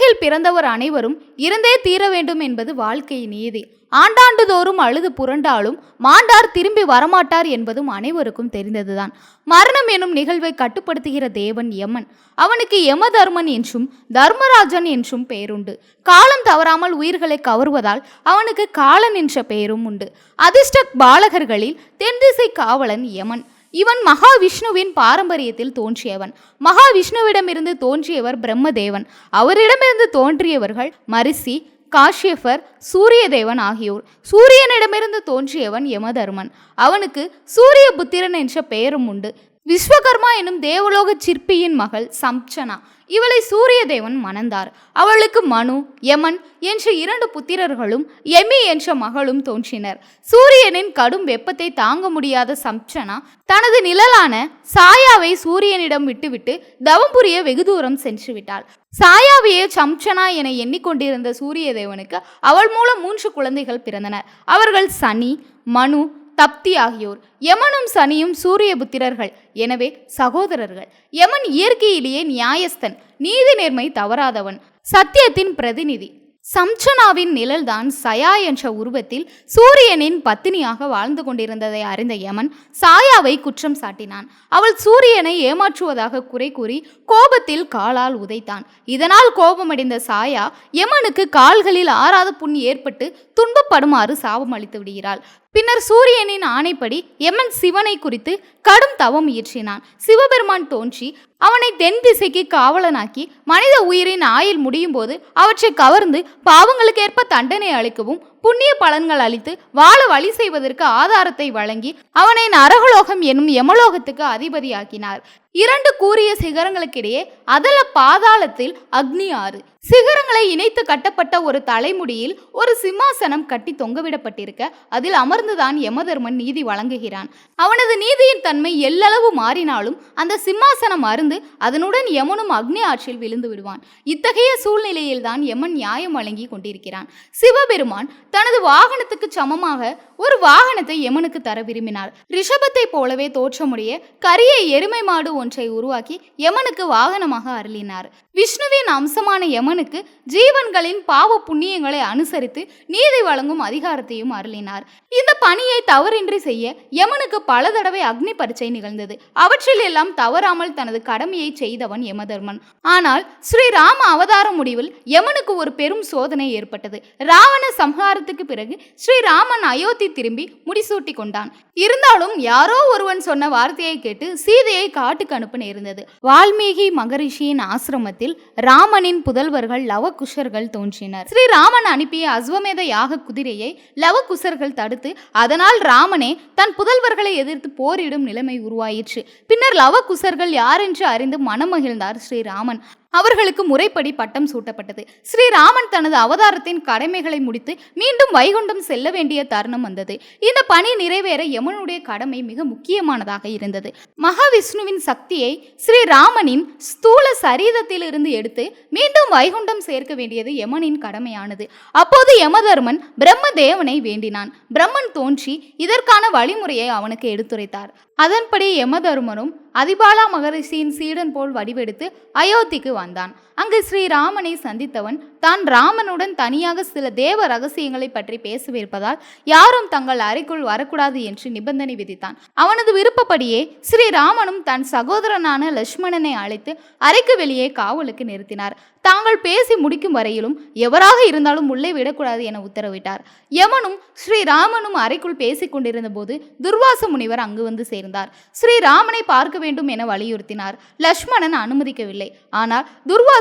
உலகில் பிறந்தவர் அனைவரும் இருந்தே தீர வேண்டும் என்பது வாழ்க்கை நீதி. ஆண்டாண்டுதோறும் அழுது புரண்டாலும் மாண்டார் திரும்பி வரமாட்டார் என்பதும் அனைவருக்கும் தெரிந்ததுதான். மரணம் எனும் நிகழ்வை கட்டுப்படுத்துகிற தேவன் யமன். அவனுக்கு யமதர்மன் என்றும் தர்மராஜன் என்றும் பெயருண்டு காலம் தவறாமல் உயிர்களை கவர்வதால் அவனுக்கு காலன் என்ற பெயரும் உண்டு. அதிர்ஷ்ட பாலகர்களில் தென்திசை காவலன் யமன். இவன் மகாவிஷ்ணுவின் பாரம்பரியத்தில் தோன்றியவன். மகாவிஷ்ணுவிடமிருந்து தோன்றியவர் பிரம்மதேவன். அவரிடமிருந்து தோன்றியவர்கள் மரிசி காஷ்யபர் சூரியதேவன் ஆகியோர். சூரியனிடமிருந்து தோன்றியவன் யமதர்மன். அவனுக்கு சூரிய புத்திரன் என்ற பெயரும் உண்டு. விஸ்வகர்மா எனும் தேவலோக சிற்பியின் மகள் சம்சனா. இவளை சூரியதேவன் மணந்தார். அவளுக்கு மனு யமன் என்ற இரண்டு புத்திரர்களும் எமி என்ற மகளும் தோன்றினர். சூரியனின் கடும் வெப்பத்தை தாங்க முடியாத சம்சனா தனது நிழலான சாயாவை சூரியனிடம் விட்டுவிட்டு தவம் புரிய வெகு தூரம் சென்று விட்டாள். சாயாவையே சம்சனா என எண்ணிக்கொண்டிருந்த சூரியதேவனுக்கு அவள் மூலம் மூன்று குழந்தைகள் பிறந்தனர் அவர்கள் சனி மனு தப்தி ஆகியோர். யமனும் சனியும் சூரிய புத்திரர்கள் எனவே சகோதரர்கள். யமன் இயற்கையிலேயே நியாயஸ்தன். நீதி நேர்மை தவறாதவன். சத்தியத்தின் பிரதிநிதி. சம்சனாவின் நிழல்தான் சயா என்ற உருவத்தில் சூரியனின் பத்தினியாக வாழ்ந்து கொண்டிருந்ததை அறிந்த யமன் சாயாவை குற்றம் சாட்டினான். அவள் சூரியனை ஏமாற்றுவதாக குறை கூறி கோபத்தில் காலால் உதைத்தான். இதனால் கோபமடைந்த சாயா யமனுக்கு கால்களில் ஆறாத புண் ஏற்பட்டு துன்பப்படுமாறு சாபம் அளித்து விடுகிறாள். பின்னர் சூரியனின் ஆணைப்படி யமன் சிவனை குறித்து கடும் தவம் இயற்றினான். சிவபெருமான் தோன்றி அவனை தென் திசைக்கு காவலனாக்கி மனித உயிரின் ஆயுள் முடியும் போது அவற்றை கவர்ந்து பாவங்களுக்கேற்ப தண்டனை அளிக்கவும் புண்ணிய பலன்கள் அளித்து வாழ வழி செய்வதற்கு ஆதாரத்தை வழங்கி அவனை நரகலோகம் எனும் யமலோகத்துக்கு அதிபதியாக்கினார். இரண்டு கூறிய சிகரங்களுக்கிடையே அதல பாதாளத்தில் அக்னி ஆறு. சிகரங்களை இணைத்து கட்டப்பட்ட ஒரு தலைமுடியில் ஒரு சிம்மாசனம் கட்டி தொங்கவிடப்பட்டிருக்க அதில் அமர்ந்துதான் யமதர்மன் நீதி வழங்குகிறான். அவனது நீதியின் தன்மை எல்லளவு மாறினாலும் அந்த சிம்மாசனம் அருந்து அதனுடன் யமனும் அக்னி ஆற்றில் விழுந்து விடுவான். இத்தகைய சூழ்நிலையில்தான் யமன் நியாயம் வழங்கி கொண்டிருக்கிறான். சிவபெருமான் தனது வாகனத்துக்கு சமமாக ஒரு வாகனத்தை யமனுக்கு தர விரும்பினார். ரிஷபத்தை போலவே தோற்றமுடைய கரிய எருமை மாடு ஒன்றை உருவாக்கி யமனுக்கு வாகனமாக அருளினார். விஷ்ணுவின் அம்சமான யமனுக்கு ஜீவன்களின் பாவ புண்ணியங்களை அனுசரித்து நீதி வழங்கும் அதிகாரத்தையும் அருளினார். இந்த பணியை தவறின்றி செய்ய யமனுக்கு பல தடவை அக்னி பரீட்சை நிகழ்ந்தது. அவற்றில் எல்லாம் தவறாமல் தனது கடமையை செய்தவன் யமதர்மன். ஆனால் ஸ்ரீராம அவதார முடிவில் யமனுக்கு ஒரு பெரும் சோதனை ஏற்பட்டது. ராவண சம்ஹாரத்துக்கு பிறகு ஸ்ரீராமன் அயோத்தி திரும்பி முடிசூட்டி கொண்டான். இருந்தாலும் யாரோ ஒருவன் சொன்ன வார்த்தையை கேட்டு சீதையை காட்டுக்கு அனுப்ப நேர்ந்தது வால்மீகி மகரிஷியின் ஆசிரமத்தில் ராமனின் புதல்வர்கள் லவகுஷர்கள் தோன்றினர். ஸ்ரீராமன் அனுப்பிய அஸ்வமேத யாக குதிரையை லவகுசர்கள் தடுத்து அதனால் ராமனே தன் புதல்வர்களை எதிர்த்து போரிடும் நிலைமை உருவாயிற்று. பின்னர் லவகுசர்கள் யாரென்று அறிந்து மனமகிழ்ந்தார் ஸ்ரீராமன் அவர்களுக்கு முறைப்படி பட்டம் சூட்டப்பட்டது. ஸ்ரீராமன் தனது அவதாரத்தின் கடமைகளை முடித்து மீண்டும் வைகுண்டம் செல்ல வேண்டிய தருணம் வந்தது. இந்த பணி நிறைவேற யமனுடைய கடமை மிக முக்கியமானதாக இருந்தது. மகாவிஷ்ணுவின் சக்தியை ஸ்ரீராமனின் ஸ்தூல சரீரத்திலிருந்து எடுத்து மீண்டும் வைகுண்டம் சேர்க்க வேண்டியது யமனின் கடமையானது. அப்போது யமதர்மன் பிரம்ம தேவனை வேண்டினான். பிரம்மன் தோன்றி இதற்கான வழிமுறையை அவனுக்கு எடுத்துரைத்தார். அதன்படி யமதர்மனும் அதிபாலா மகரிஷியின் சீடன் போல் வடிவெடுத்து அயோத்திக்கு வந்தான். அங்கு ஸ்ரீராமனை சந்தித்தவன் தான் ராமனுடன் தனியாக சில தேவ ரகசியங்களை பற்றி பேசவிருப்பதால் யாரும் தங்கள் அறைக்குள் வரக்கூடாது என்று நிபந்தனை விதித்தான். அவனது விருப்பப்படியே ஸ்ரீராமனும் தன் சகோதரனான லட்சுமணனை அழைத்து அறைக்கு வெளியே காவலுக்கு நிறுத்தினார். தாங்கள் பேசி முடிக்கும் வரையிலும் எவராக இருந்தாலும் உள்ளே விடக்கூடாது என உத்தரவிட்டார். யமனும் ஸ்ரீராமனும் அறைக்குள் பேசிக் கொண்டிருந்த போது துர்வாச முனிவர் அங்கு வந்து சேர்ந்தார். ஸ்ரீராமனை பார்க்க வேண்டும் என வலியுறுத்தினார். லக்ஷ்மணன் அனுமதிக்கவில்லை. ஆனால்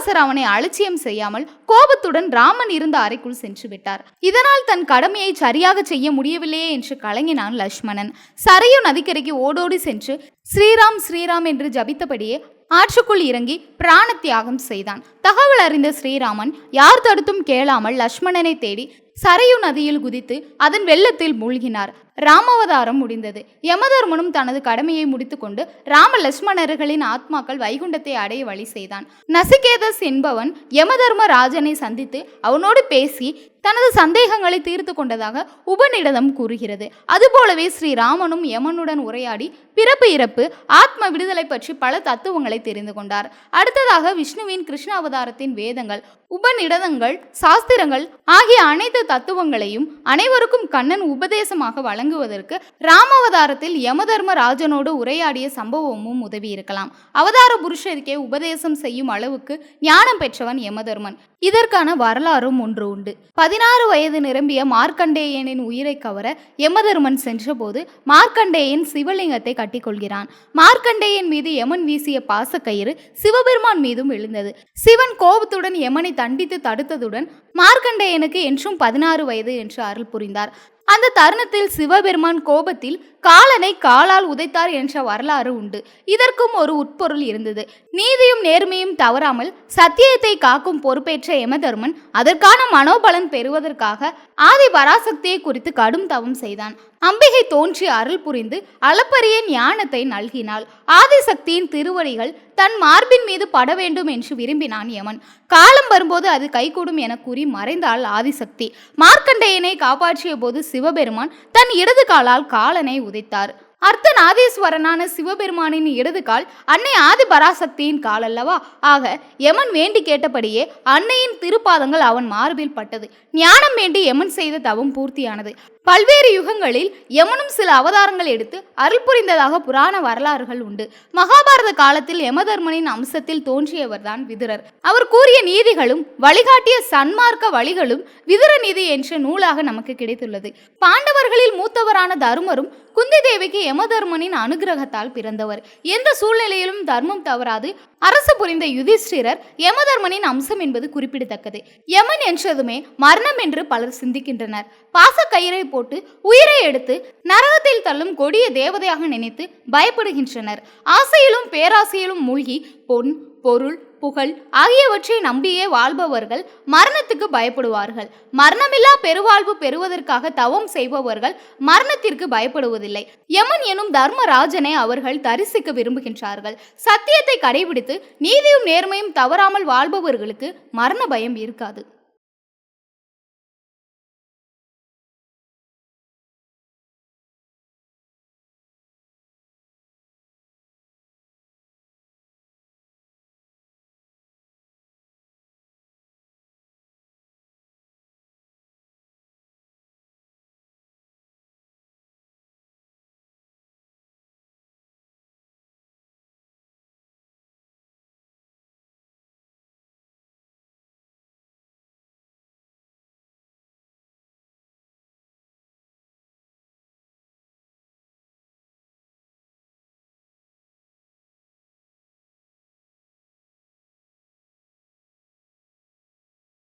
துர்வாசர் அவனை அலட்சியம் செய்யாமல் கோபத்துடன் ராமன் இருந்த அறைக்குள் சென்று விட்டார். இதனால் தன் கடமையை சரியாக செய்ய முடியவில்லையே என்று கலங்கினான் லக்ஷ்மணன். சரையு நதிக்கரைக்கு ஓடோடி சென்று ஸ்ரீராம் ஸ்ரீராம் என்று ஜபித்தபடியே ஆற்றுக்குள் இறங்கி பிராண தியாகம் செய்தான். தகவல் அறிந்த ஸ்ரீராமன் யார் தடுத்தும் கேளாமல் லக்ஷ்மணனை தேடி சரையு நதியில் குதித்து அதன் வெள்ளத்தில் மூழ்கினார். ராமாவதாரம் முடிந்தது. யமதர்மனும் தனது கடமையை முடித்துக்கொண்டு ராம லட்சுமணர்களின் ஆத்மாக்கள் வைகுண்டத்தை அடைய வழி செய்தான். நசிகேதஸ் என்பவன் யமதர்ம ராஜனை சந்தித்து அவனோடு பேசி தனது சந்தேகங்களை தீர்த்து கொண்டதாக உபநிடதம் கூறுகிறது. அதுபோலவே ஸ்ரீராமனும் யமனுடன் உரையாடி பிறப்பு இறப்பு ஆத்ம விடுதலை பற்றி பல தத்துவங்களை தெரிந்து கொண்டார். அடுத்ததாக விஷ்ணுவின் கிருஷ்ண அவதாரத்தின் வேதங்கள் உபநிடதங்கள் சாஸ்திரங்கள் ஆகிய அனைத்து தத்துவங்களையும் அனைவருக்கும் கண்ணன் உபதேசமாக வழங்குவதற்கு ராமாவதாரத்தில் யமதர்ம ராஜனோடு உரையாடிய சம்பவமும் உதவி இருக்கலாம். அவதார புருஷருக்கே உபதேசம் செய்யும் அளவுக்கு ஞானம் பெற்றவன் யமதர்மன். இதற்கான வரலாறும் ஒன்று உண்டு. பதினாறு வயது நிரம்பிய மார்க்கண்டேயனின் உயிரை கவர யமதர்மன் சென்றபோது மார்க்கண்டேயன் சிவலிங்கத்தை கட்டிக்கொள்கிறான். மார்க்கண்டேயன் மீது யமன் வீசிய பாசக்கயிறு சிவபெருமான் மீதும் விழுந்தது. சிவன் கோபத்துடன் யமனை தண்டித்து தடுத்ததுடன் மார்க்கண்டேயனுக்கு என்றும் பதினாறு வயது என்று அருள் புரிந்தார். அந்த தருணத்தில் சிவபெருமான் கோபத்தில் காலனை காலால் உதைத்தார் என்ற வரலாறு உண்டு. இதற்கும் ஒரு உட்பொருள் இருந்தது. நீதியும் நேர்மையும் தவறாமல் சத்தியத்தை காக்கும் பொறுப்பேற்ற யமதர்மன் அதற்கான மனோபலன் பெறுவதற்காக ஆதி பராசக்தியை குறித்து கடும் தவம் செய்தான். அம்பிகை தோன்றி அருள் புரிந்து அளப்பரிய ஞானத்தை நல்கினாள். ஆதிசக்தியின் திருவடிகள் தன் மார்பின் மீது பட வேண்டும் என்று விரும்பினான் யமன். காலம் வரும்போது அது கைகூடும் என கூறி மறைந்தாள் ஆதிசக்தி. மார்க்கண்டேயனை காப்பாற்றிய போது சிவபெருமான் தன் இடது காலால் காலனை உதைத்தார். அர்த்தநாதீஸ்வரனான சிவபெருமானின் இடது கால் அன்னை ஆதி பராசக்தியின் கால் அல்லவா ஆக யமன் வேண்டி கேட்டபடியே அன்னையின் திருப்பாதங்கள் அவன் மார்பில் பட்டது. ஞானம் வேண்டி யமன் செய்த தவம் பூர்த்தியானது. பல்வேறு யுகங்களில் யமனும் சில அவதாரங்கள் எடுத்து அருள் புரிந்ததாக புராண வரலாறுகள் உண்டு. மகாபாரத காலத்தில் யமதர்மனின் அம்சத்தில் தோன்றியவர்தான் விதுரர். அவர் கூறிய நீதிகளும் வழிகாட்டிய சன்மார்க்க வழிகளும் விதுர நீதி என்ற நூலாக நமக்கு கிடைத்துள்ளது. பாண்டவர்களில் மூத்தவரான தருமரும் குந்தி தேவிக்கு யமதர்மனின் அனுகிரகத்தால் பிறந்தவர். எந்த சூழ்நிலையிலும் தர்மம் தவறாது. அரசு புரிந்த யுதிஷ்டிரர் யமதர்மனின் அம்சம் என்பது குறிப்பிடத்தக்கது. யமன் என்றதுமே மரணம் என்று பலர் சிந்திக்கின்றனர். பாச கயிறை போட்டு உயிரை எடுத்து நரகத்தில் தள்ளும் கொடிய தேவதையாக நினைத்து பயப்படுகின்றனர். ஆசையிலும் பேராசையிலும் மூழ்கி பொன் பொருள் புகழ் ஆகியவற்றை நம்பியே வாழ்பவர்கள் மரணத்துக்கு பயப்படுவார்கள். மரணமில்லா பெருவாழ்வு பெறுவதற்காக தவம் செய்பவர்கள் மரணத்திற்கு பயப்படுவதில்லை. யமன் எனும் தர்மராஜனை அவர்கள் தரிசிக்க விரும்புகின்றார்கள். சத்தியத்தை கடைபிடித்து நீதியும் நேர்மையும் தவறாமல் வாழ்பவர்களுக்கு மரண பயம் இருக்காது.